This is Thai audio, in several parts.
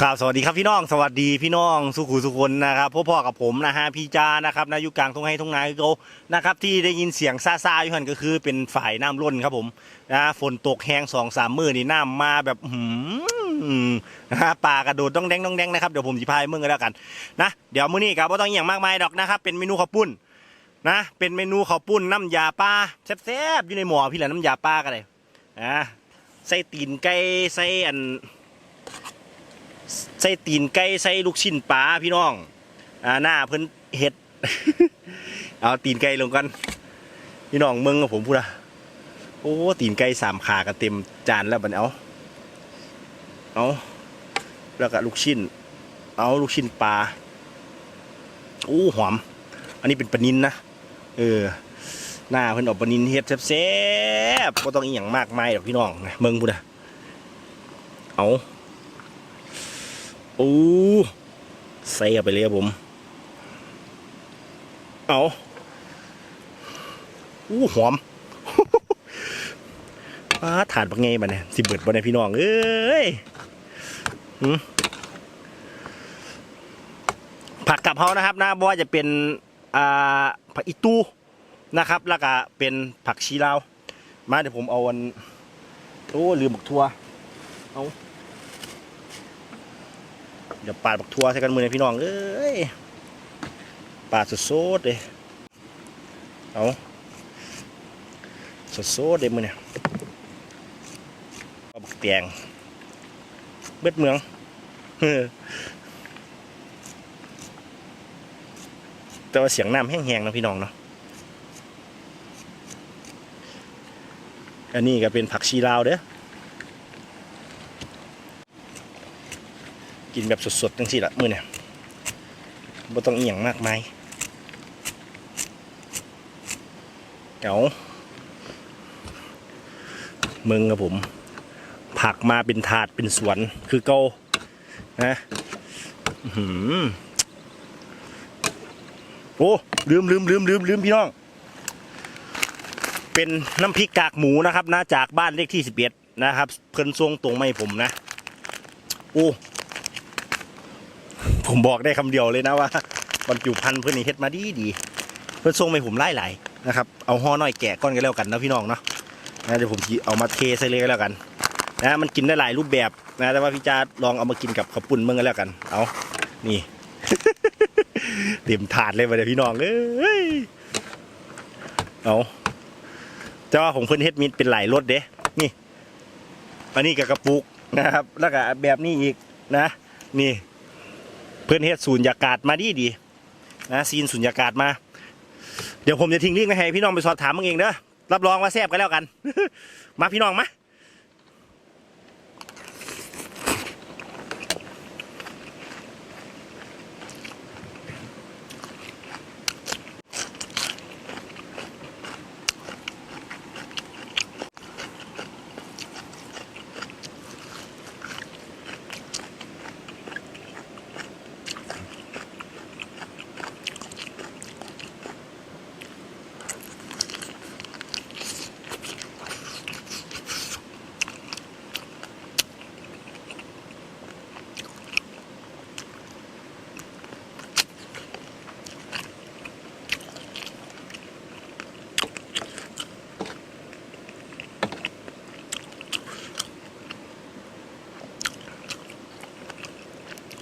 ครับสวัสดีครับพี่น้องสวัสดีพี่น้องสุขุสุคนนะครับพ่อพ่อกับผมนะฮะพี่จานะครับนายู่กลางทุ่งไห้ทุ่งนาคือเขานะครับที่ได้ยินเสียงซาซาอยู่หันก็คือเป็นฝ่ายน้ำล้นครับผมนะฝนตกแห้งสองสามมือนี่น้ำมาแบบหืมนะฮะป่ากระโดดต้องแดงต้องแดงนะครับเดี๋ยวผมจะพายมึงกันแล้วกันนะเดี๋ยวมื้อนี้ครับว่าต้องอย่างมากมายดอกนะครับเป็นเมนูข้าวปุ้นนะเป็นเมนูข้าวปุ้นน้ำยาปลาแซ่บๆอยู่ในหม้อพี่แหละน้ำยาปลากันเลยนะใส่ตีนไก่ใส่อัน ใส่ตีนไก่ใส่ลูกชิ้นปลาพี่น้องอ่าหน้าเพิ่นเห็ด เอาตีนไก่ลงกันพี่น้องมืองกับผมพูดอะโอ้ตีนไก่สามขากันเต็มจานแล้วบันเอาเอาแล้วก็ลูกชิ้น เอาลูกชิ้นปลาโอ้หอม อันนี้เป็นปลานินนะเออหน้าเพิ่นออกปลานินเฮ็ดแซ่บๆก็ต้องอีหยังมากมายหรอกพี่น้องนะมืองพูดอะเอา โอ้ใส่เข้าไปเลยครับผม เอาอู้หอมป้าถาดบักไงบัดเนี่ยสิเบิดบัดเนี่ยพี่น้อง เอ้ยผักกับเขานะครับนะบ่ว่าจะเป็นอ่าผักอีตูนะครับ แล้วก็เป็นผักชีลาว มาเดี๋ยวผมเอาวันโอ้ลืมบักทัวเอา เดี๋ยวปาดบักทัวใส่กันมือนพี่น้องเอ้ยปาดสดๆเลยเอาสดๆเลยมือเนี่ยเอาบักแตงเบ็ดเมืองแต่ว่าเสียงน้ำแห้งๆนะพี่น้องเนาะอันนี้ก็เป็นผักชีลาวเด้อ กินแบบสดๆจังสิละมือเนี่ยบ่ต้องเอียงมากมายเก๋าเมืองกับผม ผักมาเป็นถาดเป็นสวน คือเกานะหือโอ้ลืมลืมลืมลืมลืมพี่น้อง เป็นน้ำพริกกากหมูนะครับนะจากบ้านเลขที่สิบเอ็ดนะครับ เพิ่นทรงตรงไม่ผมนะ โอ้ ผมบอกได้คำเดียวเลยนะว่าบรรจุพันธุ์เพื่อนนี่เฮ็ดมาดีดี เพื่อนส่งไปผมไล่หลายนะครับเอาห่อน้อยแกะก้อนกันแล้วกันนะพี่น้องเนาะนะเดี๋ยวผมเอามาเทใส่เลยก็แล้วกันนะมันกินได้หลายรูปแบบนะแต่ว่าพี่จาลองเอามากินกับข้าวปุ้นเมืองกันแล้วกัน เอานี่เต็มถาดเลยมาเดี๋ยวพี่น้องเอ้ยเอาแต่ว่าผมเพิ่นเฮ็ดมิดเป็นหลายรสเด้นี่อันนี้กับกระปุกนะครับ แล้วก็แบบนี้อีกนะ นี่ เพื่อนเฮ็ดสูญญากาศมาดีดีนะซีนสูญญากาศมา เดี๋ยวผมจะทิ้งลิงก์ไว้ให้พี่น้องไปสอบถามมึงเองเด้อรับรองว่าแซ่บกันแล้วกัน มาพี่น้องมา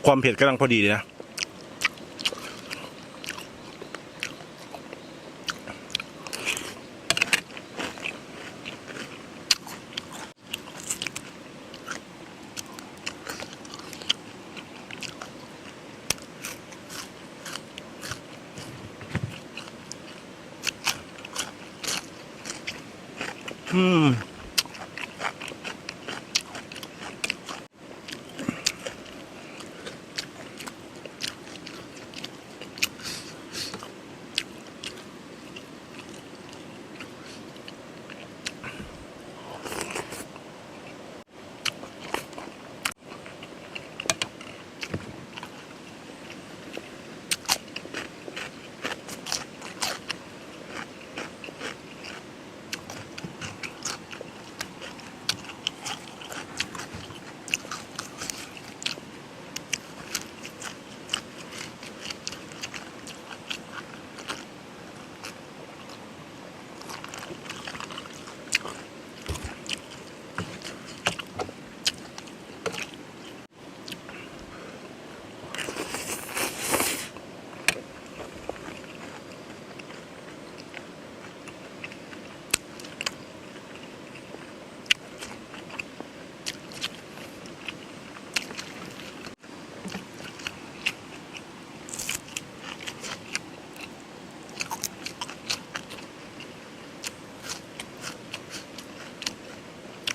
ความเผ็ดกำลังพอดีเลยนะ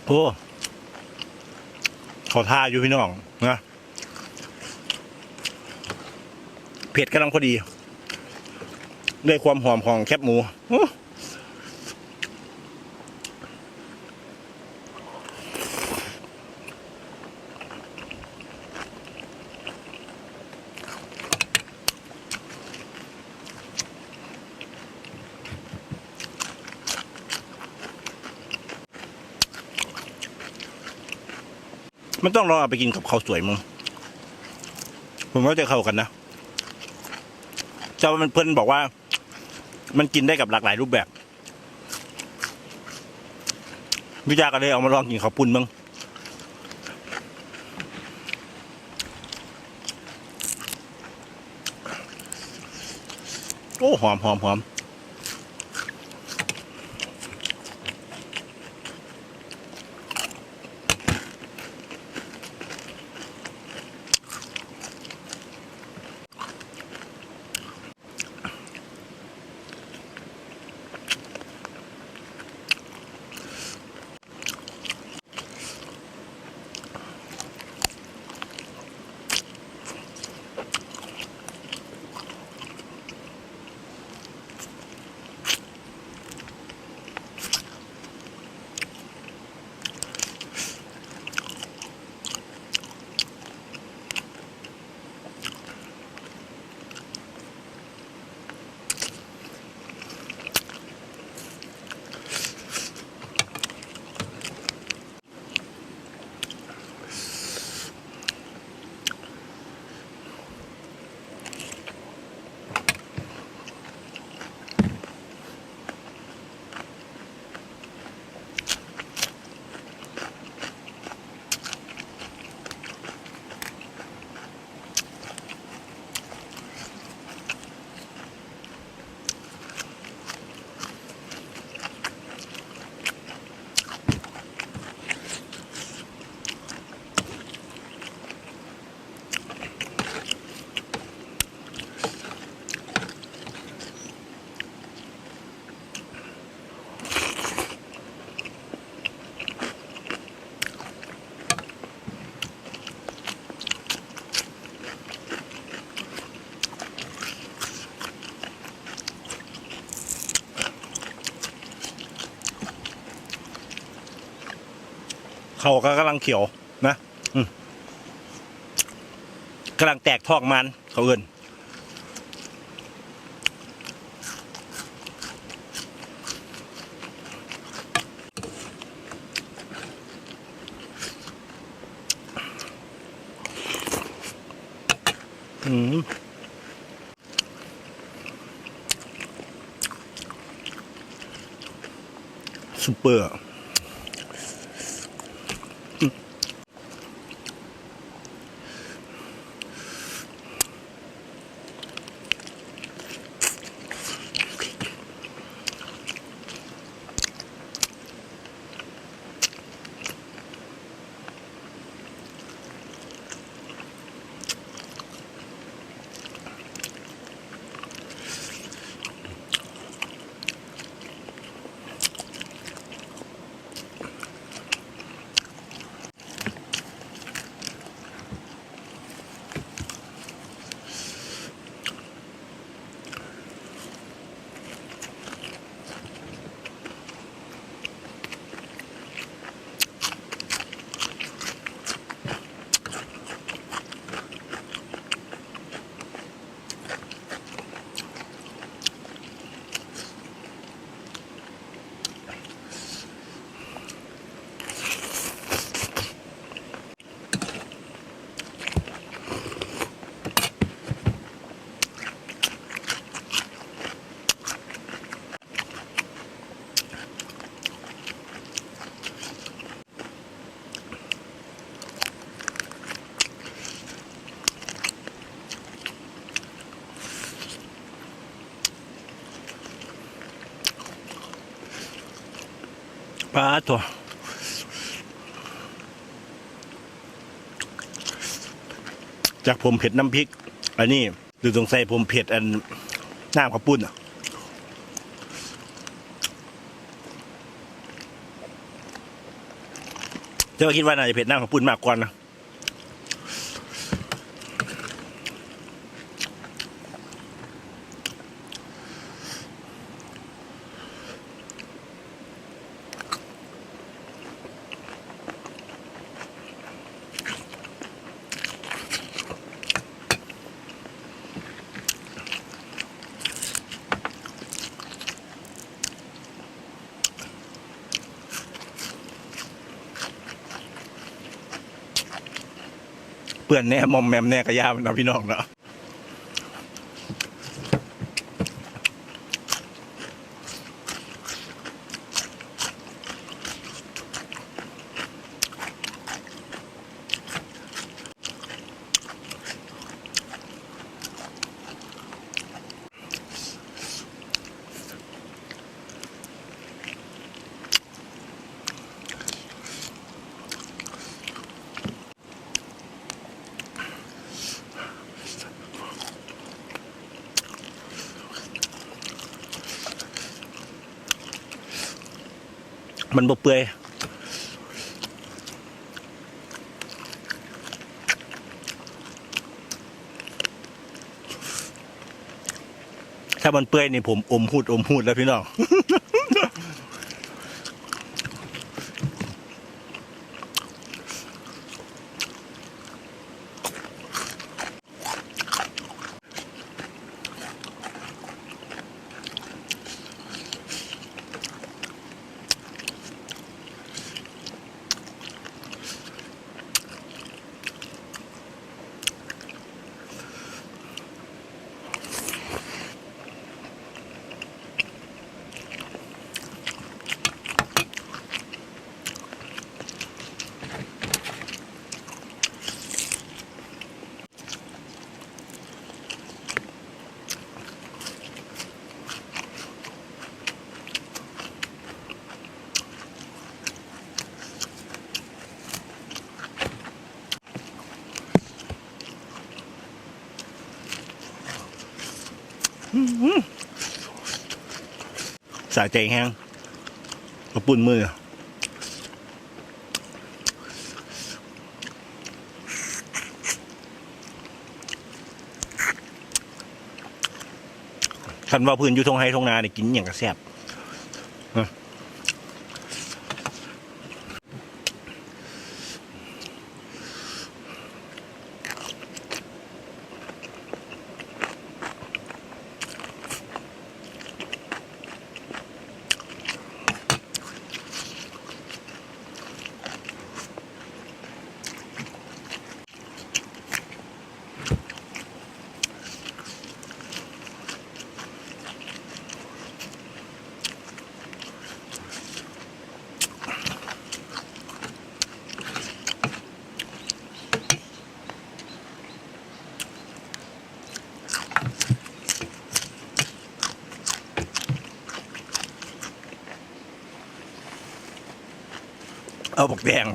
โอ้ขอท่าอยู่พี่น้องนะเผ็ดกำลังพอดีด้วยความหอมของแคบหมู มันต้องลองเอาไปกินกับข้าวสวยมึงผมว่าจะเข้ากันนะเจ้ามันเพิ่อนบอกว่า มันกินได้กับหลากหลายรูปแบบวิจาก็เลยเอามาลองกินข้าวปุ้นมึงโอ้หอมหอมหอม เขาก็กำลังเขียวนะกำลังแตกทอกมันเขาเอินอืมซุปเปอร์ ปลาตัวจากผมเผ็ดน้ำพริก อันนี้หรือสงสัยผมเผ็ดอันน้ำข้าวปุ้นอะเจ้าคิดว่าน่าจะเผ็ดน้ำข้าวปุ้นมากกว่านะ เปื่อนแน่มอมแมมแน่กระยามันนะพี่น้องเนาะ มันบ่เปื่อยถ้ามันเปื่อยนี่ผมอมหูดอมหูดแล้วพี่น้อง สะใจแห้งกระปุ่นมือคันว่าพื้นอยู่ทงไฮทงนาเนี่ยกินอย่างกระแซบ เอาบอกแดง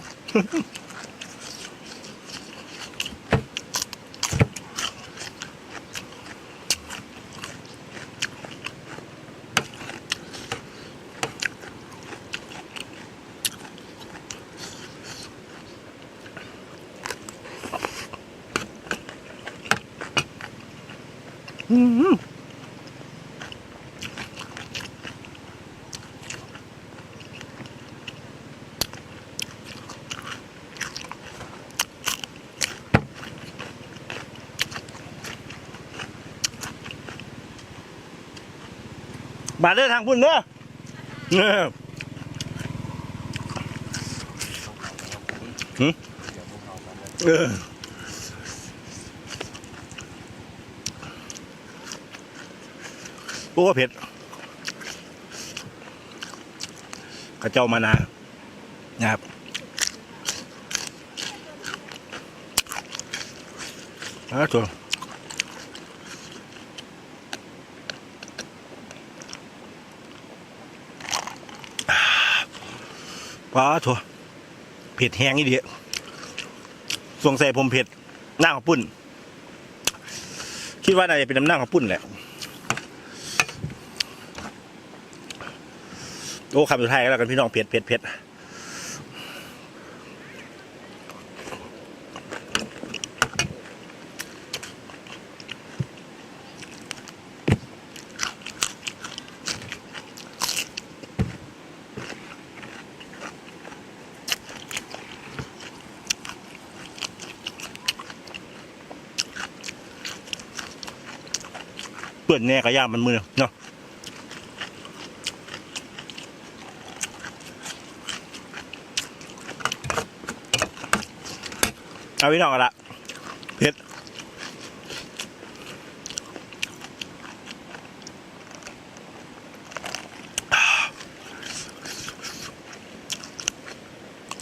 อื บาดเด้อทางพุ่นเด้อเออหึเออโอ้เผ็ดกระเจ้ามานานะครับอ่าตัว ปลาถั่วเผ็ดแห้งนี่ดียสงสัยผมเผ็ดหน้าของปุ่น คิดว่าน่าจะเป็นน้ำหน้าของปุ่นแหละ โอ้คำสุดท้ายแล้วกันพี่น้องเผ็ดเผ็ดเผ็ดื่อนแน่ก็ย่ามันมือเนาะเอาพี่น้องกันละเผ็ด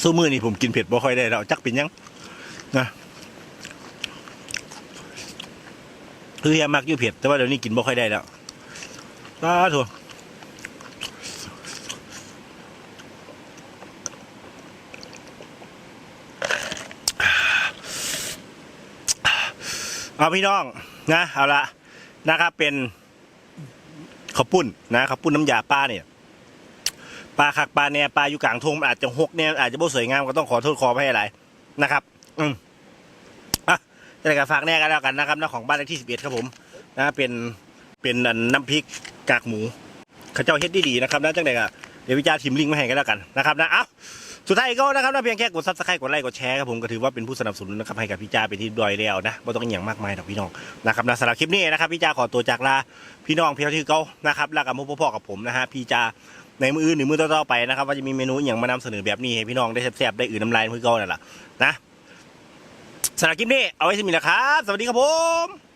สู้มือนี่ผมกินเผ็ดบ่ค่อยได้แล้วจักเป็นยังนะ คืออยามักอยู่เผ็ดแต่ว่าเดี๋ยวนี้กินบ่ค่อยได้แล้วสาธุเอาพี่น้องนะเอาละนะครับเป็นข้าวปุ้นนะข้าวปุ้นน้ำยาป้าเนี่ยปลาคักปลาแหน่ปลาอยู่กลางทุ่งอาจจะหกเนี่ยอาจจะบ่สวยงามก็ต้องขอโทษขอให้อะไรนะครับ อืม แต่ก็ฝากแน่กันแล้วกันนะครับนะของบ้านเลขที่สิบเอ็ดครับผมนะเป็นเป็นน้ำพริกกากหมูเข้าเจ้าเฮ็ดดีๆนะครับนะจังไดก็เดี๋ยววิจารณ์ทีมลิงมาให้กันแล้วกันนะครับนะเอ้าสุดท้ายก็นะครับนะเพียงแค่กดซับสไครต์กดไลค์กดแชร์ครับผมก็ถือว่าเป็นผู้สนับสนุนนะครับให้กับพี่จ้าไปนที่ดอยแล้วนะไม่ต้องอย่างมากมายหรอกพี่น้องนะครับนะสำหรับคลิปนี้นะครับพี่จ้าขอตัวจากลาพี่น้องเพียงที่เก้านะครับล้วกับพ่อๆกับผมนะฮะพี่จ้าในมืออื่นหรือมือต่อๆไปนะครับว่าจะมีเมนูอย่างมานำเสนอแบบนี้ให้พี่น้องได้แซ่บๆได้อื่นน้ำลายมือเก่านั่นแหละนะ สำหรับคลิปนี้เอาไว้สมินะครับ สวัสดีครับผม